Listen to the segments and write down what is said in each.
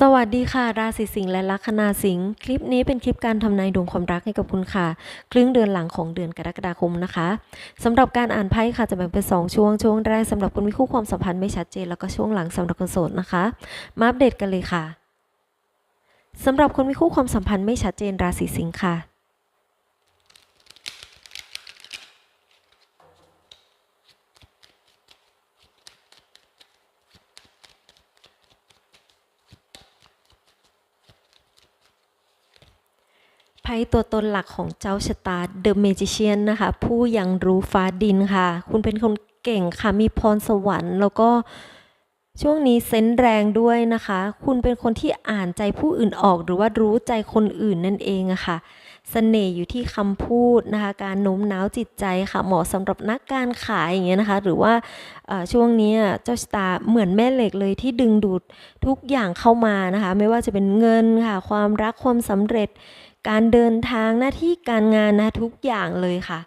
สวัสดีค่ะ ราศีสิงห์และลัคนาสิงห์คลิปนี้เป็นคลิปการทำนายดวงความรักให้กับคุณค่ะ ครึ่งเดือนหลังของเดือนกรกฎาคมนะคะสำหรับการอ่านไพ่ค่ะจะแบ่งเป็น 2 ช่วง ช่วงแรกสำหรับคนมีคู่ความสัมพันธ์ไม่ชัดเจนแล้วก็ช่วงหลังสำหรับคนโสดนะคะ มาอัปเดตกันเลยค่ะสำหรับคนมีคู่ความสัมพันธ์ไม่ชัดเจนราศีสิงห์ค่ะ ไพ่ตัวตนหลักของเจ้าชะตา The Magician นะคะ ผู้ยังรู้ฟ้าดินค่ะ คุณเป็นคนเก่งค่ะ มีพรสวรรค์แล้วก็ช่วงนี้เซนส์แรงด้วยนะคะ คุณเป็นคนที่อ่านใจผู้อื่นออก หรือว่ารู้ใจคนอื่นนั่นเองอะค่ะเสน่ห์อยู่ที่คำพูดนะคะ การโน้มน้าวจิตใจค่ะ เหมาะสำหรับนักการขายอย่างเงี้ยนะคะ หรือว่าช่วงนี้เจ้าชะตาเหมือนแม่เหล็กเลยที่ดึงดูดทุกอย่างเข้ามานะคะ ไม่ว่าจะเป็นเงินค่ะ ความรักความสำเร็จ การเดินทางหน้าที่การงานนะทุกอย่างเลยค่ะ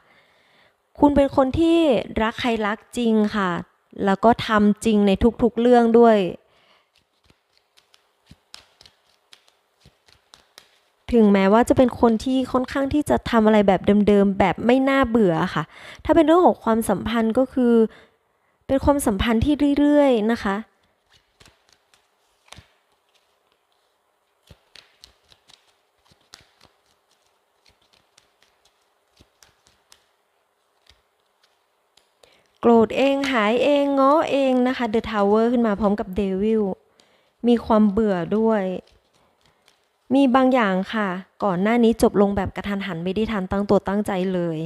คุณเป็นคนที่รักใครรักจริงค่ะ แล้วก็ทำจริงในทุกๆเรื่องด้วย ถึงแม้ว่าจะเป็นคนที่ค่อนข้างที่จะทำอะไรแบบเดิมๆแบบไม่น่าเบื่อค่ะ ถ้าเป็นเรื่องของความสัมพันธ์ก็คือ เป็นความสัมพันธ์ที่เรื่อยๆนะคะ โกรธเองหายเองง้อเองนะคะ The Tower ขึ้นมาพร้อมกับเดวิลมีความเบื่อด้วย มีบางอย่างค่ะ ก่อนหน้านี้จบลงแบบกระทันหันไม่ได้ทันตั้งตัวตั้งใจเลย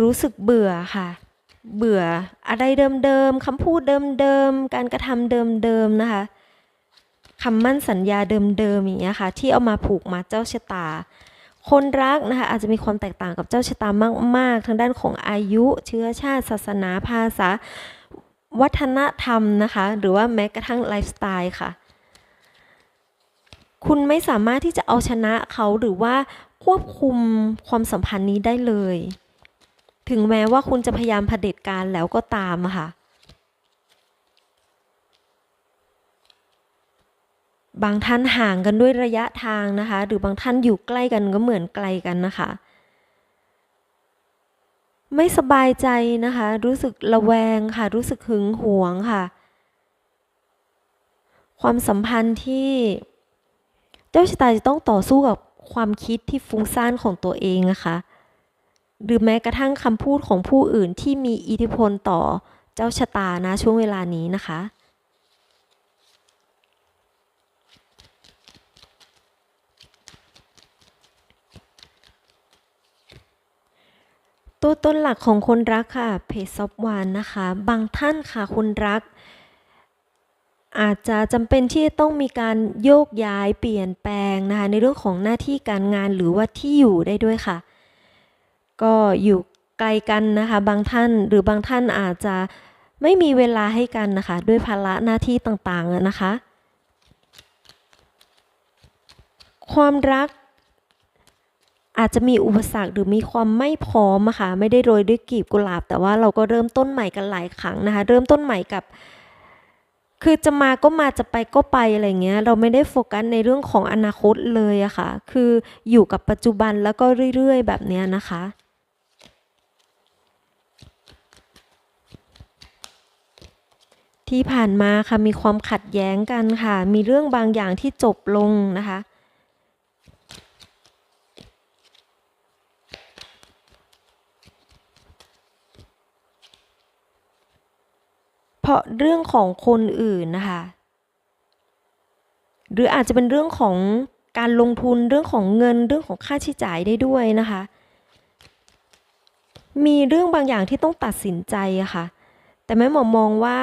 รู้สึกเบื่อค่ะ เบื่ออะไรเดิมๆคำพูดเดิมๆการกระทำเดิมๆนะคะคำมั่นสัญญาเดิมๆอย่างเงี้ยค่ะ ที่เอามาผูกมาเจ้าชะตา คนรักนะคะอาจจะมีความแตกต่างกับเจ้าชะตามาก ๆ ทางด้านของอายุเชื้อชาติ ศาสนาภาษา วัฒนธรรมนะคะ หรือว่าแม้กระทั่งไลฟ์สไตล์ค่ะ คุณไม่สามารถที่จะเอาชนะเขาหรือว่าควบคุมความสัมพันธ์นี้ได้เลย ถึงแม้ว่าคุณจะพยายามเผด็จการแล้วก็ตามอะค่ะ บางท่านห่างกันด้วยระยะทางนะคะ หรือบางท่านอยู่ใกล้กันก็เหมือนไกลกันนะคะ ไม่สบายใจนะคะ รู้สึกระแวงค่ะ รู้สึกหึงหวงค่ะ ความสัมพันธ์ที่เจ้าชะตาจะต้องต่อสู้กับความคิดที่ฟุ้งซ่านของตัวเองนะคะหรือแม้กระทั่งคำพูดของผู้อื่นที่มีอิทธิพลต่อเจ้าชะตานะช่วงเวลานี้นะคะ ตัวต้นหลักของคนรักค่ะ เพจซอฟวานนะคะ บางท่านค่ะคนรัก อาจจะจำเป็นที่จะต้องมีการโยกย้ายเปลี่ยนแปลงนะคะ ในเรื่องของหน้าที่การงานหรือว่าที่อยู่ได้ด้วยค่ะ ก็อยู่ไกลกันนะคะ บางท่านหรือบางท่านอาจจะไม่มีเวลาให้กันนะคะ ด้วยภาระหน้าที่ต่างๆนะคะ ความรัก อาจจะมีอุปสรรคหรือมีความไม่พร้อมอะค่ะไม่ได้โรยด้วยกลีบกุหลาบ แต่ว่าเราก็เริ่มต้นใหม่กันหลายครั้งนะคะ เริ่มต้นใหม่กับ คือจะมาก็มาจะไปก็ไปอะไรเงี้ย เราไม่ได้โฟกัสในเรื่องของอนาคตเลยอะค่ะ คืออยู่กับปัจจุบันแล้วก็เรื่อย ๆ แบบเนี้ยนะคะที่ผ่านมาค่ะมีความขัดแย้งกันค่ะ มีเรื่องบางอย่างที่จบลงนะคะ เพราะเรื่องของคนอื่นนะคะ หรืออาจจะเป็นเรื่องของการลงทุนเรื่องของเงินเรื่องของค่าใช้จ่ายได้ด้วยนะคะ มีเรื่องบางอย่างที่ต้องตัดสินใจอะค่ะ แต่แม่หมอมองว่า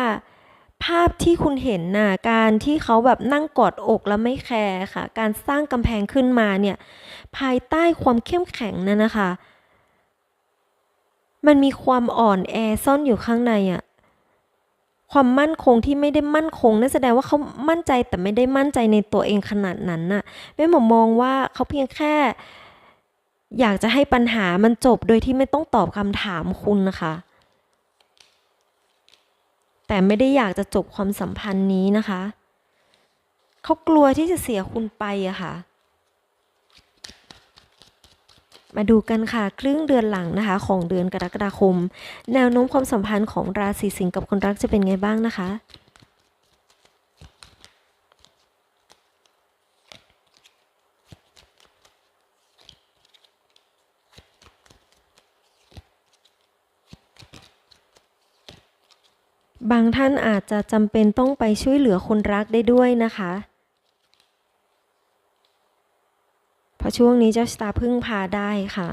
ภาพที่คุณเห็นน่ะการที่เขาแบบนั่งกอดอกแล้วไม่แคร์ค่ะ การสร้างกำแพงขึ้นมาเนี่ยภายใต้ความเข้มแข็งนั่นนะคะ มันมีความอ่อนแอซ่อนอยู่ข้างในอะ ความมั่นคงที่ไม่ได้มั่นคงนั่นแสดงว่าเขามั่นใจแต่ไม่ได้มั่นใจในตัวเองขนาดนั้นน่ะแม่หมอมองว่าเขาเพียงแค่ อยากจะให้ปัญหามันจบโดยที่ไม่ต้องตอบคำถามคุณนะคะ แต่ไม่ได้อยากจะจบความสัมพันธ์นี้นะคะ เขากลัวที่จะเสียคุณไปอะค่ะ มาดูกันค่ะครึ่งเดือนหลังนะคะ ของเดือนกรกฎาคม แนวโน้มความสัมพันธ์ของราศีสิงห์กับคนรักจะเป็นไงบ้างนะคะบางท่านอาจจะจำเป็นต้องไปช่วยเหลือคนรักได้ด้วยนะคะ เพราะช่วงนี้เจ้าชะตาพึ่งพาได้ค่ะ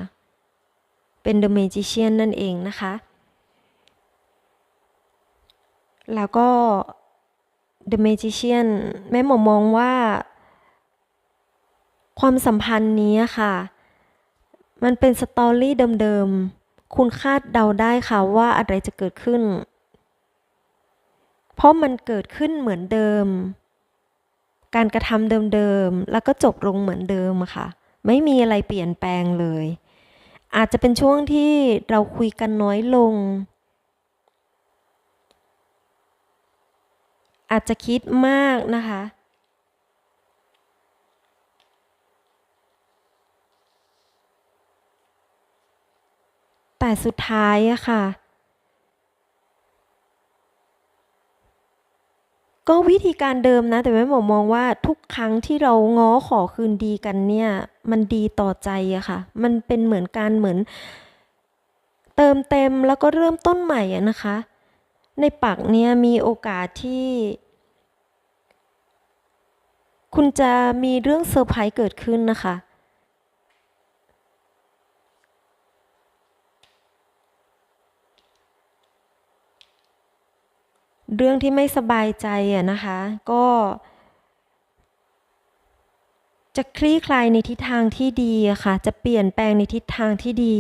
เป็น The Magician นั่นเองนะคะ แล้วก็ The Magician แม่หมอมองว่า ความสัมพันธ์นี้ค่ะ มันเป็นสตอรี่เดิมๆ คุณคาดเดาได้ค่ะว่าอะไรจะเกิดขึ้น เพราะมันเกิดขึ้นเหมือนเดิม การกระทำเดิมๆ แล้วก็จบลงเหมือนเดิมอะค่ะ ไม่มีอะไรเปลี่ยนแปลงเลย อาจจะเป็นช่วงที่เราคุยกันน้อยลง อาจจะคิดมากนะคะ แต่สุดท้ายอะค่ะ ก็วิธีการเดิมนะ แต่แม่หมอมองว่าทุกครั้งที่เราง้อขอคืนดีกันเนี่ย มันดีต่อใจอะค่ะ มันเป็นเหมือนการเหมือน เติมเต็มแล้วก็เริ่มต้นใหม่อะนะคะ ในปักเนี่ยมีโอกาสที่ คุณจะมีเรื่องเซอร์ไพรส์เกิดขึ้นนะคะ เรื่องที่ไม่สบายใจอะนะคะ ก็จะคลี่คลายในทิศทางที่ดีอะค่ะ จะเปลี่ยนแปลงในทิศทางที่ดี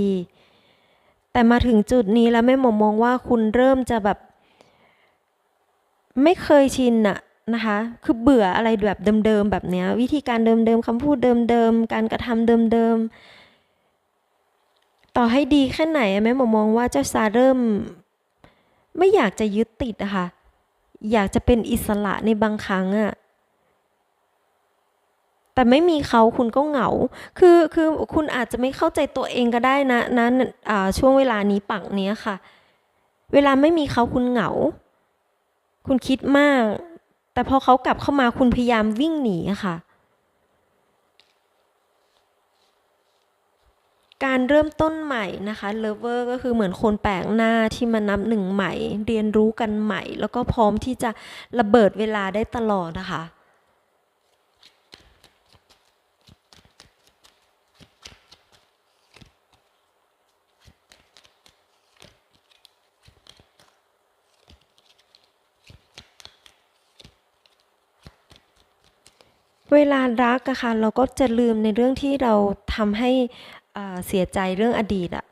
แต่มาถึงจุดนี้แล้วแม่หมอมองว่าคุณเริ่มจะแบบ ไม่เคยชินอะนะคะ คือเบื่ออะไรแบบเดิมๆแบบเนี้ยวิธีการเดิมๆคำพูดเดิมๆการกระทำเดิมๆต่อให้ดีแค่ไหนแม่หมอมองว่าเจ้าซาเริ่ม ไม่อยากจะยึดติดอะค่ะ อยากจะเป็นอิสระในบางครั้งอะแต่ไม่มีเขาคุณก็เหงา คือคือคุณอาจจะไม่เข้าใจตัวเองก็ได้นะนะอ่าช่วงเวลานี้ปักเนี้ยค่ะ เวลาไม่มีเขาคุณเหงา คุณคิดมาก แต่พอเขากลับเข้ามาคุณพยายามวิ่งหนีค่ะ การเริ่มต้นใหม่นะคะเลเวอร์ก็คือเหมือนคนแปลกหน้าที่มานับหนึ่งใหม่ เรียนรู้กันใหม่ แล้วก็พร้อมที่จะระเบิดเวลาได้ตลอดนะคะเวลารักอะค่ะเราก็จะลืมในเรื่องที่เราทำให้ เสียใจเรื่องอดีตอะ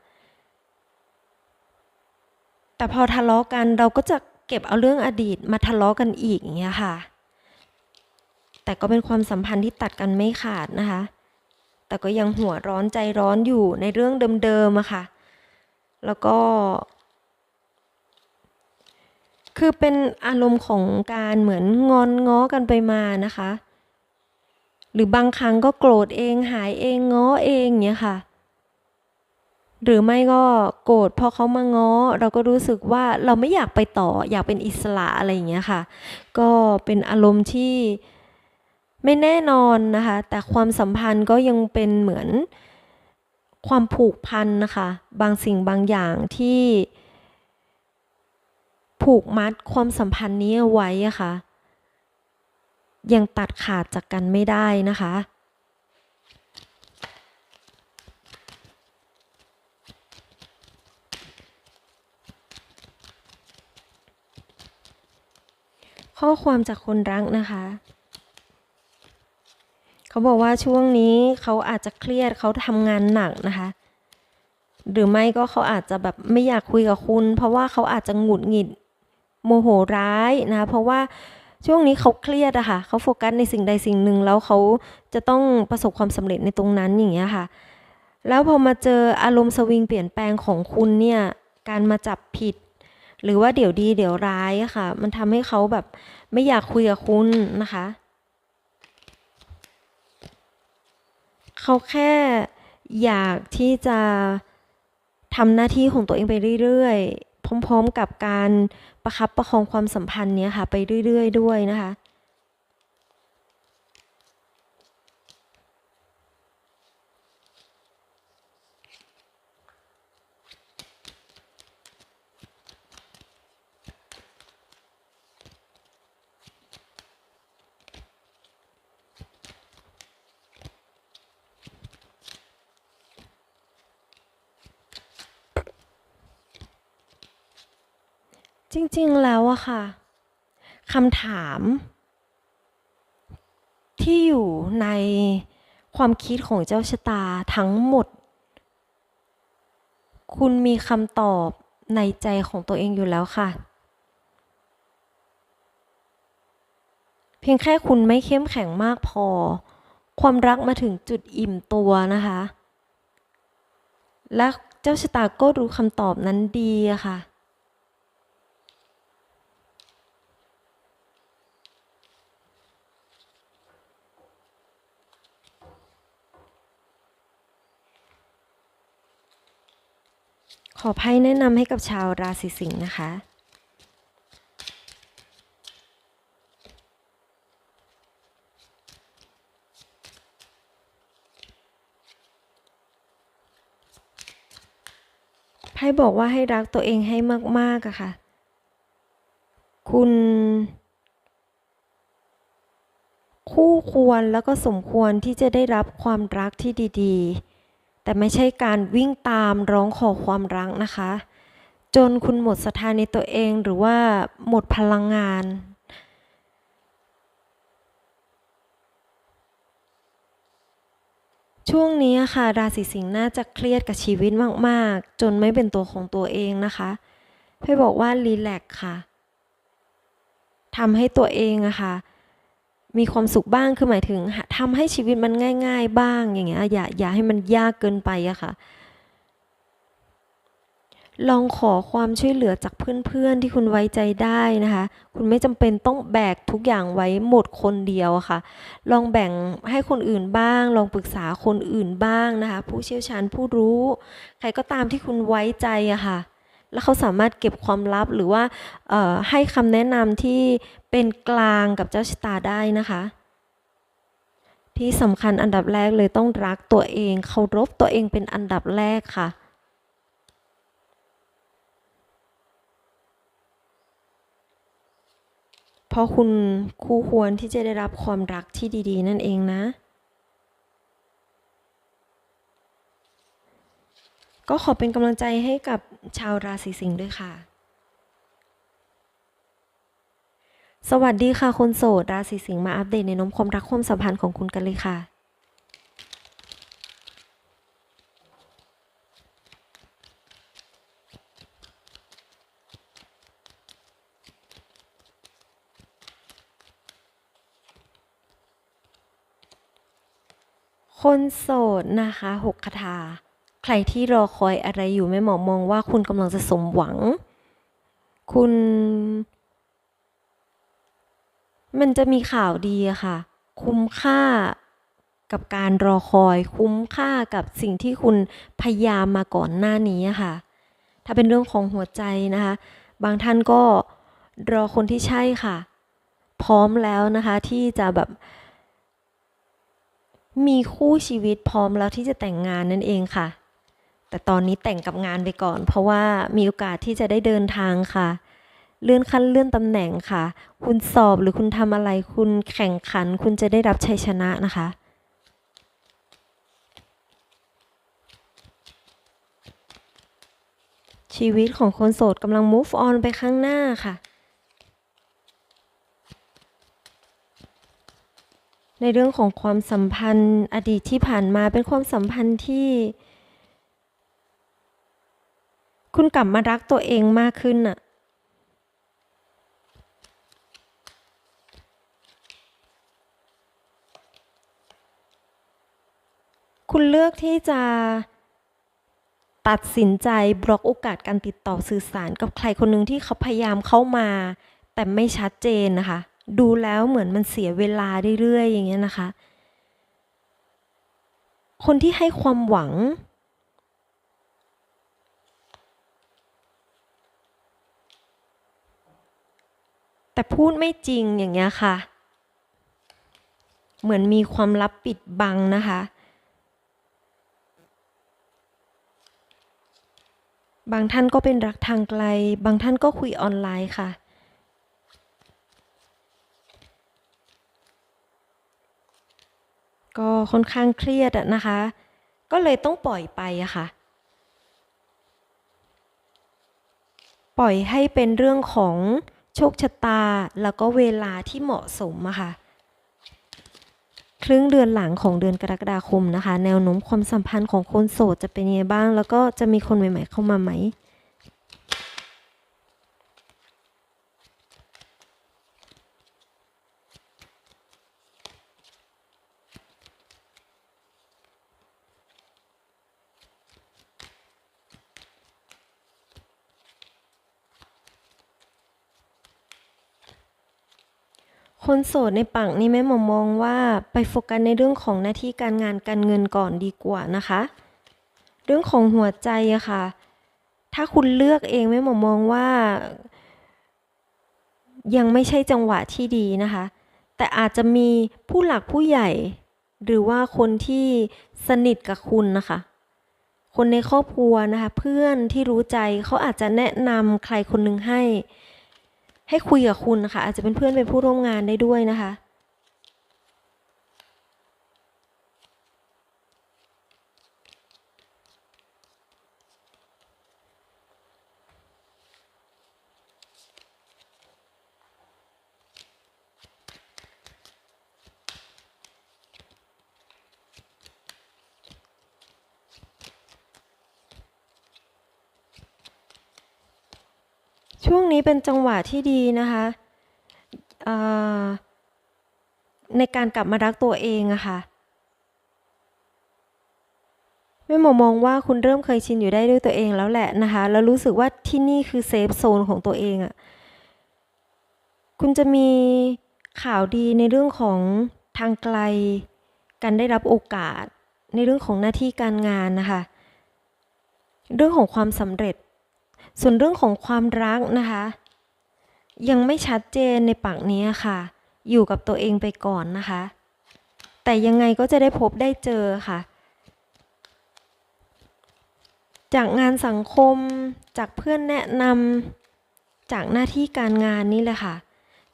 แต่พอทะเลาะกันเราก็จะเก็บเอาเรื่องอดีตมาทะเลาะกันอีกอย่างเงี้ยค่ะ แต่ก็เป็นความสัมพันธ์ที่ตัดกันไม่ขาดนะคะ แต่ก็ยังหัวร้อนใจร้อนอยู่ในเรื่องเดิมๆอะค่ะ แล้วก็ คือเป็นอารมณ์ของการเหมือนงอนง้อกันไปมานะคะ หรือบางครั้งก็โกรธเองหายเองง้อเองเนี้ยค่ะ หรือไม่ก็โกรธพอเขามาง้อ เราก็รู้สึกว่าเราไม่อยากไปต่ออยากเป็นอิสระอะไรอย่างเงี้ยค่ะ ก็เป็นอารมณ์ที่ไม่แน่นอนนะคะ แต่ความสัมพันธ์ก็ยังเป็นเหมือนความผูกพันนะคะ บางสิ่งบางอย่างที่ ผูกมัดความสัมพันธ์นี้เอาไว้อะค่ะยังตัดขาดจากกันไม่ได้นะคะ ข้อความจากคนรักนะคะ เขาบอกว่าช่วงนี้เขาอาจจะเครียดเขาทำงานหนักนะคะ หรือไม่ก็เขาอาจจะแบบไม่อยากคุยกับคุณ เพราะว่าเขาอาจจะหงุดหงิดโมโหร้ายนะคะเพราะว่าช่วงนี้เขาเครียดอะค่ะเขาโฟกัสในสิ่งใดสิ่งหนึ่งแล้วเขาจะต้องประสบความสำเร็จในตรงนั้นอย่างเงี้ยค่ะ แล้วพอมาเจออารมณ์สวิงเปลี่ยนแปลงของคุณเนี่ย การมาจับผิด หรือว่าเดี๋ยวดีเดี๋ยวร้ายค่ะ มันทำให้เขาแบบไม่อยากคุยกับคุณนะคะเขาแค่อยากที่จะทำหน้าที่ของตัวเองไปเรื่อยๆ พร้อมๆ กับการประคับประคองความสัมพันธ์เนี้ยค่ะ ไปเรื่อยๆ ด้วยนะคะ จริงๆแล้วอะค่ะคำถาม ที่อยู่ในความคิดของเจ้าชะตาทั้งหมด คุณมีคำตอบในใจของตัวเองอยู่แล้วค่ะ เพียงแค่คุณไม่เข้มแข็งมากพอ ความรักมาถึงจุดอิ่มตัวนะคะ และเจ้าชะตาก็รู้คำตอบนั้นดีอะค่ะ ขอไพ่แนะนำให้กับชาวราศีสิงห์นะคะ ไพ่บอกว่าให้รักตัวเองให้มากๆอะค่ะ คุณ คู่ควรแล้วก็สมควรที่จะได้รับความรักที่ดี ๆ แต่ไม่ใช่การวิ่งตามร้องขอความรักนะคะ จนคุณหมดศรัทธาในตัวเองหรือว่าหมดพลังงาน ช่วงนี้ค่ะ ราศีสิงห์น่าจะเครียดกับชีวิตมากๆ จนไม่เป็นตัวของตัวเองนะคะไพ่บอกว่ารีแลกซ์ค่ะทำให้ตัวเองอะค่ะ มีความสุขบ้างคือหมายถึงหาทำให้ชีวิตมันง่าย ๆ บ้างอย่างเงี้ยอย่าอย่าให้มันยากเกินไปอะค่ะ ลองขอความช่วยเหลือจากเพื่อนๆที่คุณไว้ใจได้นะคะ คุณไม่จำเป็นต้องแบกทุกอย่างไว้หมดคนเดียวอะค่ะ ลองแบ่งให้คนอื่นบ้าง ลองปรึกษาคนอื่นบ้างนะคะ ผู้เชี่ยวชาญผู้รู้ ใครก็ตามที่คุณไว้ใจอะค่ะ แล้วเขาสามารถเก็บความลับหรือว่าให้คำแนะนำที่เป็นกลางกับเจ้าชะตาได้นะคะ ที่สำคัญอันดับแรกเลยต้องรักตัวเองเคารพตัวเองเป็นอันดับแรกค่ะเพราะคุณคู่ควรที่จะได้รับความรักที่ดี ๆ นั่นเองนะ ก็ขอเป็นกำลังใจให้กับชาวราศีสิงห์ด้วยค่ะ สวัสดีค่ะคนโสดราศีสิงห์มาอัปเดตในน้มความรักความสัมพันธ์ของคุณกันเลยค่ะคนโสดนะคะหกคาถา ใครที่รอคอยอะไรอยู่แม่หมอมองว่าคุณกำลังจะสมหวัง คุณ มันจะมีข่าวดีอะค่ะ คุ้มค่ากับการรอคอย คุ้มค่ากับสิ่งที่คุณพยายามมาก่อนหน้านี้ค่ะ ถ้าเป็นเรื่องของหัวใจนะคะ บางท่านก็รอคนที่ใช่ค่ะ พร้อมแล้วนะคะที่จะแบบมีคู่ชีวิตพร้อมแล้วที่จะแต่งงานนั่นเองค่ะ แต่ตอนนี้แต่งกับงานไปก่อน เพราะว่ามีโอกาสที่จะได้เดินทางค่ะ เลื่อนขั้นเลื่อนตำแหน่งค่ะ คุณสอบหรือคุณทำอะไรคุณแข่งขัน คุณจะได้รับชัยชนะนะคะชีวิตของคนโสดกำลัง move on ไปข้างหน้าค่ะ ในเรื่องของความสัมพันธ์อดีตที่ผ่านมาเป็นความสัมพันธ์ที่ คุณกลับมารักตัวเองมากขึ้นน่ะคุณเลือกที่จะตัดสินใจบล็อกโอกาสการติดต่อสื่อสารกับใครคนหนึ่งที่เขาพยายามเข้ามา แต่ไม่ชัดเจนนะคะ ดูแล้วเหมือนมันเสียเวลาเรื่อยๆอย่างเงี้ยนะคะ คนที่ให้ความหวัง แต่พูดไม่จริงอย่างเงี้ยค่ะ เหมือนมีความลับปิดบังนะคะ บางท่านก็เป็นรักทางไกล บางท่านก็คุยออนไลน์ค่ะก็ค่อนข้างเครียดอะนะคะ ก็เลยต้องปล่อยไปอะค่ะ ปล่อยให้เป็นเรื่องของ โชคชะตาแล้วก็เวลาที่เหมาะสมอะค่ะครึ่งเดือนหลังของเดือนกรกฎาคมนะคะ แนวโน้มความสัมพันธ์ของคนโสดจะเป็นยังไงบ้าง แล้วก็จะมีคนใหม่ ๆ เข้ามาไหม คนโสดในปังนี่แม่หมอมองว่าไปโฟกัสในเรื่องของหน้าที่การงานการเงินก่อนดีกว่านะคะ เรื่องของหัวใจอะค่ะ ถ้าคุณเลือกเองแม่หมอมองว่า ยังไม่ใช่จังหวะที่ดีนะคะ แต่อาจจะมีผู้หลักผู้ใหญ่ หรือว่าคนที่สนิทกับคุณนะคะคนในครอบครัวนะคะ เพื่อนที่รู้ใจเขาอาจจะแนะนำใครคนหนึ่งให้ ให้คุยกับคุณนะคะ อาจจะเป็นเพื่อนเป็นผู้ร่วมงานได้ด้วยนะคะ ช่วงนี้เป็นจังหวะที่ดีนะคะในการกลับมารักตัวเองอะค่ะแม่หมอมองว่าคุณเริ่มเคยชินอยู่ได้ด้วยตัวเองแล้วแหละนะคะแล้วรู้สึกว่าที่นี่คือเซฟโซนของตัวเองอะคุณจะมีข่าวดีในเรื่องของทางไกล การได้รับโอกาส ในเรื่องของหน้าที่การงานนะคะ เรื่องของความสำเร็จ ส่วนเรื่องของความรักนะคะ ยังไม่ชัดเจนในปากนี้ค่ะ อยู่กับตัวเองไปก่อนนะคะ แต่ยังไงก็จะได้พบได้เจอค่ะ จากงานสังคม จากเพื่อนแนะนำจากหน้าที่การงานนี่แหละค่ะ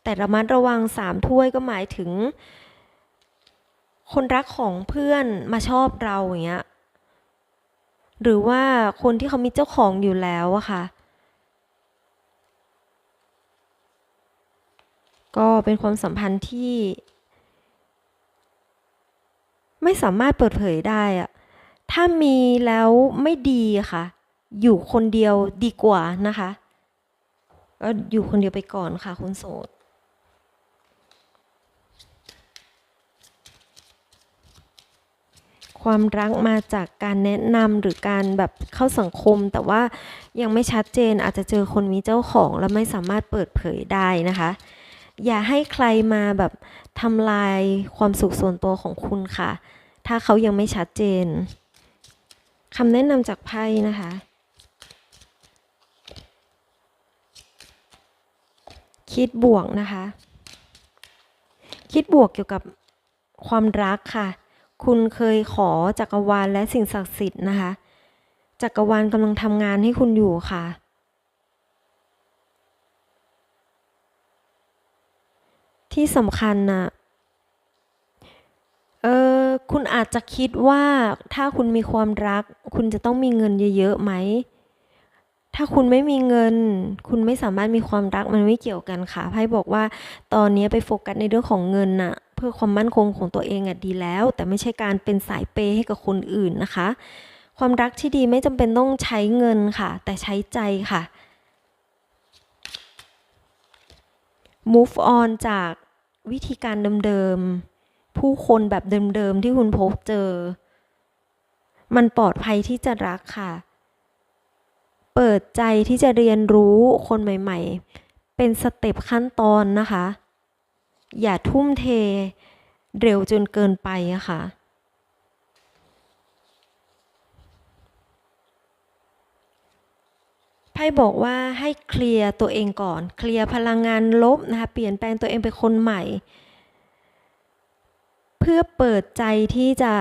แต่ระมัดระวังสามถ้วยก็หมายถึง คนรักของเพื่อนมาชอบเราอย่างเงี้ย หรือว่าคนที่เขามีเจ้าของอยู่แล้วอะค่ะ ก็เป็นความสัมพันธ์ที่ ไม่สามารถเปิดเผยได้อะถ้ามีแล้วไม่ดีค่ะ อยู่คนเดียวดีกว่านะคะ ก็อยู่คนเดียวไปก่อนค่ะคนโสด ความรักมาจากการแนะนำหรือการแบบเข้าสังคม แต่ว่ายังไม่ชัดเจนอาจจะเจอคนมีเจ้าของ แล้วไม่สามารถเปิดเผยได้นะคะ อย่าให้ใครมาแบบทำลายความสุขส่วนตัวของคุณค่ะ ถ้าเขายังไม่ชัดเจนคำแนะนำจากไพ่นะคะคิดบวกนะคะ คิดบวกเกี่ยวกับความรักค่ะ คุณเคยขอจักรวาลและสิ่งศักดิ์สิทธิ์นะคะ จักรวาลกำลังทำงานให้คุณอยู่ค่ะ ที่สำคัญนะเออคุณอาจจะคิดว่าถ้าคุณมีความรัก คุณจะต้องมีเงินเยอะๆไหม ถ้าคุณไม่มีเงิน คุณไม่สามารถมีความรักมันไม่เกี่ยวกันค่ะไพ่บอกว่าตอนนี้ไปโฟกัสในเรื่องของเงินน่ะ เพื่อความมั่นคงของตัวเองอะดีแล้ว แต่ไม่ใช่การเป็นสายเปย์ให้กับคนอื่นนะคะ ความรักที่ดีไม่จำเป็นต้องใช้เงินค่ะ แต่ใช้ใจค่ะ move on จากวิธีการเดิมๆ ผู้คนแบบเดิมๆ ที่คุณพบเจอ มันปลอดภัยที่จะรักค่ะ เปิดใจที่จะเรียนรู้คนใหม่ๆ เป็นสเต็ปขั้นตอนนะคะ อย่าทุ่มเทเร็วจนเกินไปอะค่ะ ไพ่บอกว่าให้เคลียร์ตัวเองก่อน เคลียร์พลังงานลบนะคะ เปลี่ยนแปลงตัวเองเป็นคนใหม่ เพื่อเปิดใจที่จะ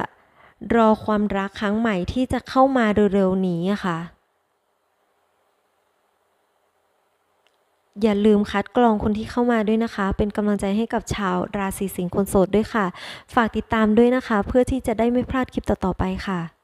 รอความรักครั้งใหม่ที่จะเข้ามาเร็วๆนี้อะค่ะ อย่าลืมคัดกรองคนที่เข้ามาด้วยนะคะ เป็นกำลังใจให้กับชาวราศีสิงห์คนโสดด้วยค่ะ ฝากติดตามด้วยนะคะ เพื่อที่จะได้ไม่พลาดคลิปต่อๆไปค่ะ